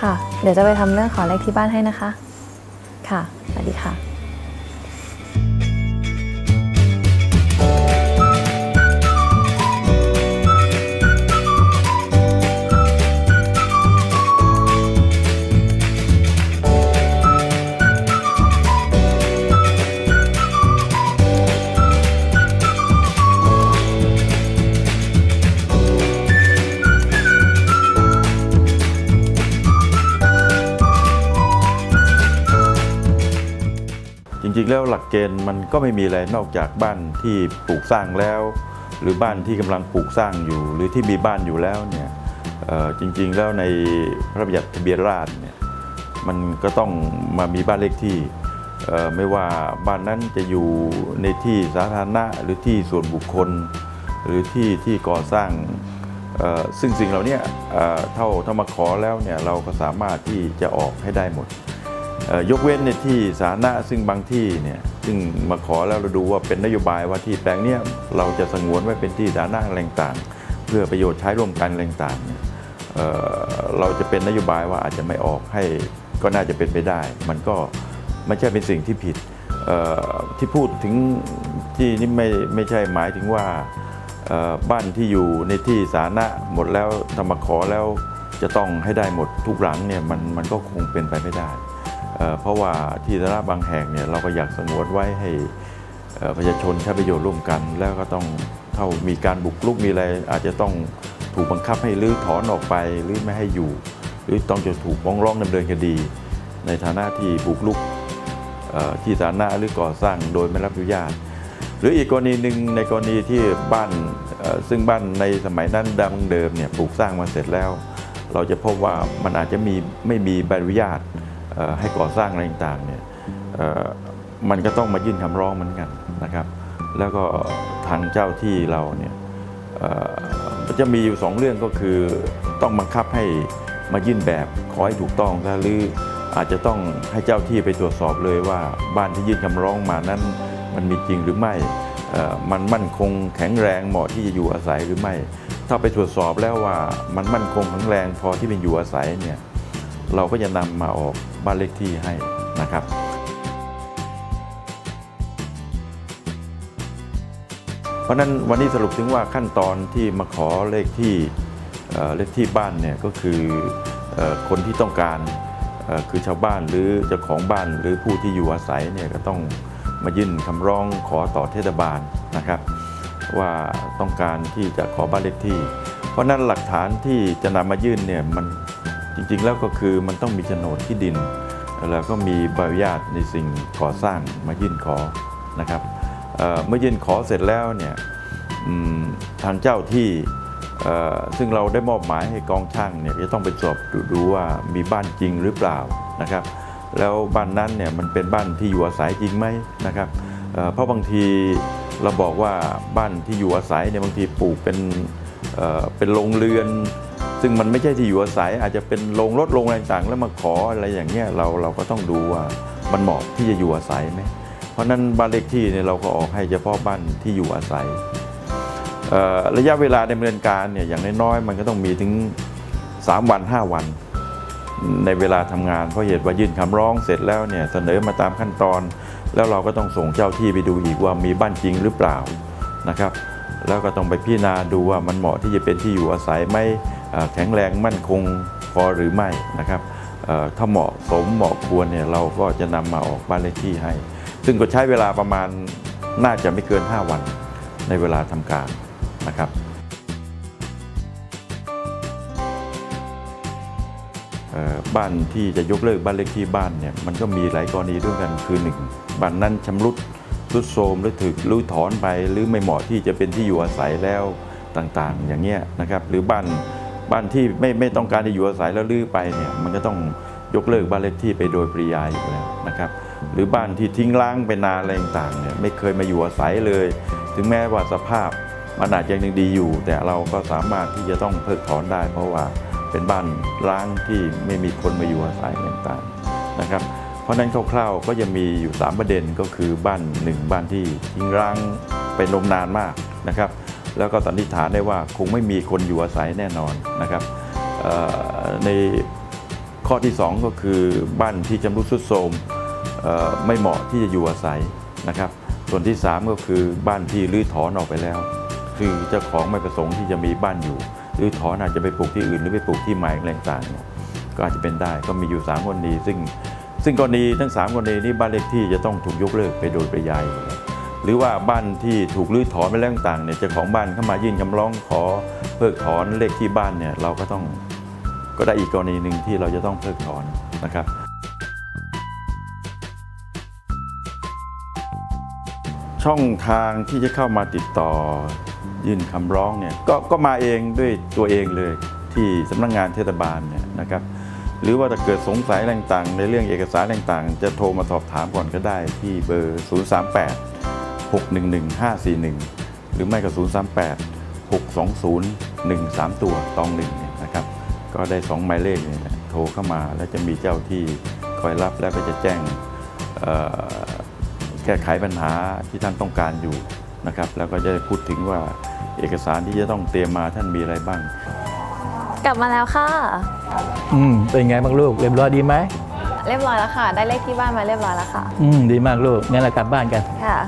ค่ะ เดี๋ยวจะไปทำเรื่องขอเลขที่บ้านให้นะคะ ค่ะ สวัสดีค่ะ ๆ แล้วหลักเกณฑ์มันก็ไม่มีอะไรนอกจากบ้านที่ปลูกสร้างแล้ว หรือบ้านที่กำลังปลูกสร้างอยู่ หรือที่มีบ้านอยู่แล้วเนี่ยจริงๆแล้วในพระบัญญัติทะเบียนราษฎรเนี่ยมันก็ต้องมามีบ้านเลขที่ไม่ว่าบ้านนั้นจะอยู่ในที่สาธารณะหรือที่ส่วนบุคคล หรือที่ที่ก่อสร้างซึ่งสิ่งเหล่านี้เอ่อเท่าถ้ามาขอแล้วเนี่ยเราก็สามารถที่จะออกให้ได้หมด ยกเว้นในที่สาธารณะซึ่งบางที่เนี่ยซึ่งมาขอแล้วเราดูว่าเป็นนโยบายว่าที่แปลงเนี้ยเราจะสงวนไว้เป็นที่สาธารณะอะไรต่าง เพื่อประโยชน์ใช้ร่วมกันอะไรต่างเนี่ยเราจะเป็นนโยบายว่าอาจจะไม่ออกให้ก็น่าจะเป็นไปได้ มันก็ไม่ใช่เป็นสิ่งที่ผิดที่พูดถึงที่นี่ไม่ไม่ใช่หมายถึงว่าบ้านที่อยู่ในที่สาธารณะหมดแล้วทำมาขอแล้วจะต้องให้ได้หมดทุกหลังเนี่ยมันมันก็คงเป็นไปไม่ได้ เพราะว่าที่สาระบางแห่งเนี่ยเราก็อยากสงวนไว้ให้ประชาชนใช้ประโยชน์ร่วมกัน แล้วก็ต้องเท่ามีการบุกรุกมีอะไร อาจจะต้องถูกบังคับให้รื้อถอนออกไปหรือไม่ให้อยู่ หรือต้องจะถูกฟ้องร้องดำเนินคดี ในฐานะที่บุกรุกที่สาธารณะหรือก่อสร้างโดยไม่รับอนุญาต หรืออีกกรณีหนึ่งในกรณีที่บ้านซึ่งบ้านในสมัยนั้นดังเดิมเนี่ยปลูกสร้างมาเสร็จแล้ว เราจะพบว่ามันอาจจะมีไม่มีใบอนุญาต ให้ก่อสร้างอะไรต่างๆเนี่ยมันก็ต้องมายื่นคำร้องเหมือนกันนะครับ แล้วก็ทางเจ้าที่เราเนี่ยจะมีอยู่สองเรื่องก็คือต้องบังคับให้มายื่นแบบขอให้ถูกต้องนะหรืออาจจะต้องให้เจ้าที่ไปตรวจสอบเลยว่าบ้านที่ยื่นคำร้องมานั้นมันมีจริงหรือไม่มันมั่นคงแข็งแรงเหมาะที่จะอยู่อาศัยหรือไม่ ถ้าไปตรวจสอบแล้วว่ามันมั่นคงแข็งแรงพอที่เป็นอยู่อาศัยเนี่ย เราก็จะนำมาออกบ้านเลขที่ให้นะครับเพราะนั้นวันนี้สรุปถึงว่าขั้นตอนที่มาขอเลขที่เเลขที่บ้านเนี่ยก็คืออคนที่ต้องการคือชาวบ้านหรือเจ้าของบ้านหรือผู้ที่อยู่อาศัยเนี่ยก็ต้องมายื่นคำร้องขอต่อเทศบาลนะครับ ว่าต้องการที่จะขอบ้านเลขที่ เพราะนั้นหลักฐานที่จะนำมายื่นเนี่ยมัน ริงๆแล้วก็คือมันต้องมีโฉนดที่ดิน แล้วก็มีใบอนุญาตในสิ่งก่อสร้างมายื่นขอนะครับเเมื่อยื่นขอเสร็จแล้วเนี่ยทางเจ้าที่ซึ่งเราได้มอบหมายให้กองช่างเนี่ยจะต้องไปสอบดูดูว่ามีบ้านจริงหรือเปล่านะครับ แล้วบ้านนั้นเนี่ยมันเป็นบ้านที่อยู่อาศัยจริงไหมนะครับเเพราะบางทีเราบอกว่าบ้านที่อยู่อาศัยเนี่ยบางทีปลูกเป็นเเป็นโรงเรือน ซึ่งมันไม่ใช่ที่อยู่อาศัยอาจจะเป็นโรงรถโรงอะไรต่างแล้วมาขออะไรอย่างเงี้ยเราเราก็ต้องดูว่ามันเหมาะที่จะอยู่อาศัยไหมเพราะนั้นบ้านเลขที่เนี่ยเราก็ออกให้เฉพาะบ้านที่อยู่อาศัยระยะเวลาดำเนินการเนี่ยอย่างน้อยๆมันก็ต้องมีถึง 3 วัน 5 วัน ในเวลาทำงานเพราะเหตุว่ายื่นคำร้องเสร็จแล้วเนี่ยเสนอมาตามขั้นตอน แล้วเราก็ต้องส่งเจ้าที่ไปดูอีกว่ามีบ้านจริงหรือเปล่านะครับ แล้วก็ต้องไปพิจารณาดูว่ามันเหมาะที่จะเป็นที่อยู่อาศัยไหมเอ่อแข็งแรงมั่นคงพอหรือไม่นะครับถ้าเหมาะสมเหมาะควรเนี่ยเราก็จะนำมาออกบ้านเลขที่ให้ ซึ่งก็ใช้เวลาประมาณน่าจะไม่เกิน 5 วันในเวลาทำการนะครับบ้านที่จะยกเลิกบ้านเลขที่บ้านเนี่ยมันก็มีหลายกรณีด้วยกันคือหนึ่งบ้านนั้นชำรุด ทรุดโทรมหรือถูกรื้อถอนไป หรือไม่เหมาะที่จะเป็นที่อยู่อาศัยแล้วต่างๆ อย่างเงี้ยนะครับหรือบ้านบ้านที่ไม่ไม่ต้องการที่อยู่อาศัยแล้วรื้อไปเนี่ยมันก็ต้องยกเลิกบ้านเลขที่ไปโดยปริยายอยู่แล้วนะครับหรือบ้านที่ทิ้งร้างไปนานอะไรต่างๆเนี่ยไม่เคยมาอยู่อาศัยเลย ถึงแม้ว่าสภาพมันอาจจะยังดีอยู่ แต่เราก็สามารถที่จะต้องเพิกถอนได้ เพราะว่าเป็นบ้านร้างที่ไม่มีคนมาอยู่อาศัยต่างๆนะครับ ราะนั้นคร่าวๆก็จะมีอยู่ 3 ประเด็นก็คือบ้านหนึ่งบ้านที่ทิ้งร้างไปนมนานมากนะครับ แล้วก็สันนิษฐานได้ว่าคงไม่มีคนอยู่อาศัยแน่นอนนะครับในข้อที่ 2 ก็คือบ้านที่จำรุดทรุดโทรมไม่เหมาะที่จะอยู่อาศัยนะครับ ส่วนที่ 3 ก็คือบ้านที่รื้อถอนออกไปแล้ว คือเจ้าของไม่ประสงค์ที่จะมีบ้านอยู่หรือถอนอาจจะไปปลูกที่อื่นหรือไปปลูกที่ใหม่อะไรต่างๆก็อาจจะเป็นได้ก็มีอยู่3กรณีซึ่ง ซึ่งกรณีทั้ง 3 กรณีนี้บ้านเลขที่จะต้องถูกยกเลิกไปโดยปริยาย หรือว่าบ้านที่ถูกรื้อถอนไปแล้วต่างเนี่ยเจ้าของบ้านเข้ามายื่นคำร้องขอเพิกถอนเลขที่บ้านเนี่ยเราก็ต้องก็ได้อีกกรณีหนึ่งที่เราจะต้องเพิกถอนนะครับ ช่องทางที่จะเข้ามาติดต่อยื่นคำร้องเนี่ยกก็มาเองด้วยตัวเองเลยที่สำนักงานเทศบาลเนี่ยนะครับ หรือว่าถ้าเกิดสงสัยต่างๆ ในเรื่องเอกสารต่างๆ จะโทรมาสอบถามก่อนก็ได้ที่เบอร์ 038 611 541 หรือไม่ก็ 038 620 13ตัวตองหนึ่งนะครับ ก็ได้ 2 หมายเลขเนี่ยโทรเข้ามาแล้วจะมีเจ้าที่คอยรับแล้วก็จะแจ้งแก้ไขปัญหาที่ท่านต้องการอยู่นะครับ แล้วก็จะพูดถึงว่าเอกสารที่จะต้องเตรียมมาท่านมีอะไรบ้าง กลับมาแล้วค่ะ อืมเป็นไงบ้างลูกเรียบร้อยดีไหมเรียบร้อยแล้วค่ะ ได้เลขที่บ้านมาเรียบร้อยแล้วค่ะ อืมดีมากลูกงั้นเรากลับบ้านกันค่ะ